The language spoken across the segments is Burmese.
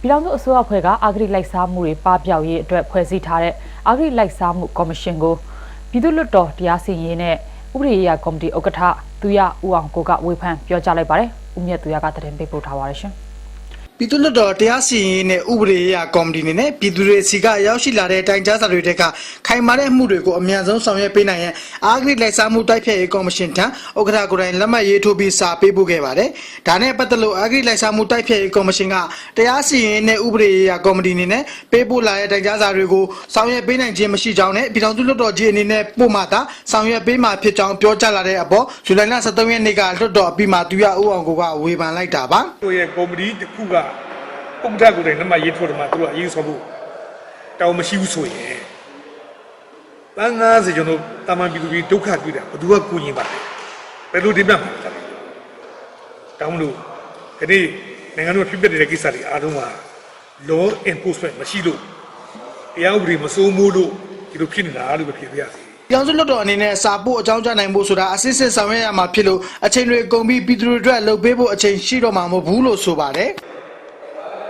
ပြည်ထောင်စုအစိုးရဖွဲ့ကအဂတိလိုက်စားမှုတွေပပျောက်ရေးအတွက်ဖွဲ့စည်းထားတဲ့အဂတိလိုက်စားမှုကော်မရှင်ကိုပြည်သူ့လွှတ်တော်တရားစီရင်ရေးနဲ့ဥပဒေရေးရာကော်မတီဥက္ကဋ္ဌသူရဦးအောင်ကိုကဝေဖန်ပြောကြားလိုက်ပါတယ်။ဦးမြတ်သူရကသတင်းပေးပို့ထားပါတယ်ရှင်။ ပြည်သူ့လွှတ်တော်တရားစီရင်ရေးနဲ့ဥပဒေရေးရာကော်မတီအနေနဲ့ပြည်သူတွေစီကရောက်ရှိလာတဲ့တိုင်ကြားစာတွေတဲကခိုင်မာတဲ့မှုတွေကိုအမြန်ဆုံးဆောင်ရွက်ပေးနိုင်ရန်အာဂရိလိုက်စားမှုတိုက်ဖျက်ရေးကော်မရှင်ထံဥက္ကဋ္ဌကိုယ်တိုင်လက်မှတ်ရေးထိုးပြီးစာပေးပို့ခဲ့ပါတယ်။ဒါနဲ့ပတ်သက်လို့အာဂရိလိုက်စားမှုတိုက်ဖျက်ရေးကော်မရှင်ကတရားစီရင်ရေးနဲ့ဥပဒေရေးရာကော်မတီအနေနဲ့ပေးပို့လာတဲ့တိုင်ကြားစာတွေကိုဆောင်ရွက်ပေးနိုင်ခြင်းမရှိကြောင်းနဲ့ပြည်ထောင်စုလွှတ်တော်ကြီးအနေနဲ့ပို့မှသာဆောင်ရွက်ပေးမှဖြစ်ကြောင်းပြောကြားလာတဲ့အပေါ်ဇူလိုင်လ23ရက်နေ့ကလွှတ်တော်အပြီးမှာသူရဦးအောင်ကိုကဝေဖန်လိုက်တာပါ။တို့ရဲ့ကော်မတီတစ်ခုက ပုံထက်ကိုယ်တိုင်လက်မှတ်ရေးထိုးတယ်မှာတို့ကအရေးဆော်ဖို့တောင်းမရှိဘူးဆိုရင်တန်း90ကျွန်တော်တာမန်ပြည်သူပြည်ဒုက္ခတွေ့တာဘယ်သူကကူညီပါလဲဘယ်လိုတင်ပြမှာလဲတောင်းမလို့ဒီနေ့နိုင်ငံတော်ဖြစ်ပျက်နေတဲ့ကိစ္စတွေအားလုံးက law enforcement မရှိလို့တရားဥပဒေမစိုးမိုးလို့ဒီလိုဖြစ်နေတာလို့ပဲဖြစ်ပြရစီကျောင်းစုလွတ်တော်အနေနဲ့စာပို့အကြောင်းကြားနိုင်ဖို့ဆိုတာအစစ်စစ်ဆောင်ရွက်ရမှာဖြစ်လို့အချိန်တွေကုန်ပြီးပြည်သူတွေအတွက်လုပ်ပေးဖို့အချိန်ရှိတော့မှာမဟုတ်ဘူးလို့ဆိုပါတယ်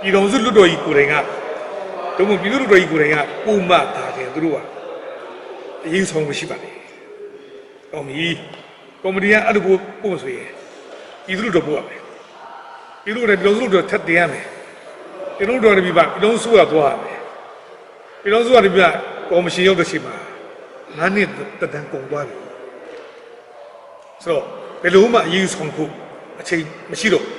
ပြည်တော်စုလွတ်တော်ကြီးကိုယ်တိုင်ကတို့မပြည်သူလွတ်တော်ကြီးကိုယ်တိုင်ကပုံမှန်တာတယ်သူတို့ကအရေးဆောင်မရှိပါနဲ့။ကောင်းပြီ။ကော်မတီကအဲ့လိုပို့ပို့ဆိုရင်ပြည်သူလွတ်တော်ပို့ရမယ်။ပြည်သူလွတ်တော်ပြည်တော်စုလွတ်တော်ထပ်တင်ရမယ်။ပြည်တော်လွတ်တော်တပြီပါပြည်တော်စုကသွားရမယ်။ပြည်တော်စုကတပြီပါကော်မရှင်ရောက်တဲ့ချိန်မှာငါးနှစ်တက်တန်းကုန်သွားပြီ။ဆိုတော့ဘယ်လိုမှအရေးဆောင်ဖို့အချိန်မရှိတော့ဘူးတ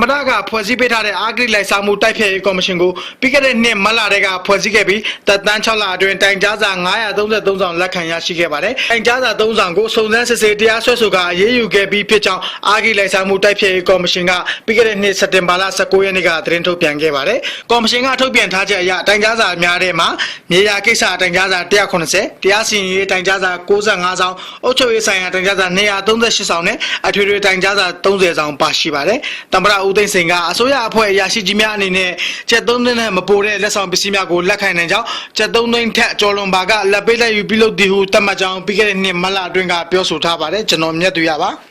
မရကဖွဲ့စည်းပေးထားတဲ့အာဂရိလိုက်စားမှုတိုက်ဖျက်ရေးကော်မရှင်ကိုပြီးခဲ့တဲ့နှစ်မတ်လတည်းကဖွဲ့စည်းခဲ့ပြီးတပ်တန်း6လအတွင်းတိုင်ကြားစာ933ဆောင်လက်ခံရရှိခဲ့ပါတယ်။တိုင်ကြားစာ3ဆောင်ကိုစုံစမ်းစစ်ဆေးတရားစွဲဆိုကအရေးယူခဲ့ပြီးဖြစ်ကြောင်းအာဂရိလိုက်စားမှုတိုက်ဖျက်ရေးကော်မရှင်ကပြီးခဲ့တဲ့နှစ်စက်တင်ဘာလ19ရက်နေ့ကသတင်းထုတ်ပြန်ခဲ့ပါတယ်။ကော်မရှင်ကထုတ်ပြန်ထားချက်အရတိုင်ကြားစာများထဲမှာမြေယာကိစ္စတိုင်ကြားစာ190တရားစီရင်ရေးတိုင်ကြားစာ65ဆောင်အုပ်ချုပ်ရေးဆိုင်ရာတိုင်ကြားစာ238ဆောင်နဲ့အထွေထွေတိုင်ကြားစာ30ဆောင်ပါရှိပါတယ်။တမရဦးသိန်းစိန်ကအစိုးရအဖွဲ့အရာရှိကြီးများအနေနဲ့ချက်သုံးသိန်းနဲ့မပိုတဲ့လက်ဆောင်ပစ္စည်းများကိုလက်ခံနိုင်ကြောင်းချက်သုံးသိန်းထက်ကျော်လွန်ပါကလက်ပေးလက်ယူပြုလုပ်သည်ဟုသတ်မှတ်ကြောင်းပြီးခဲ့တဲ့နှစ်မလအတွင်းကပြောဆိုထားပါတယ်ကျွန်တော်မြတ်သူရပါ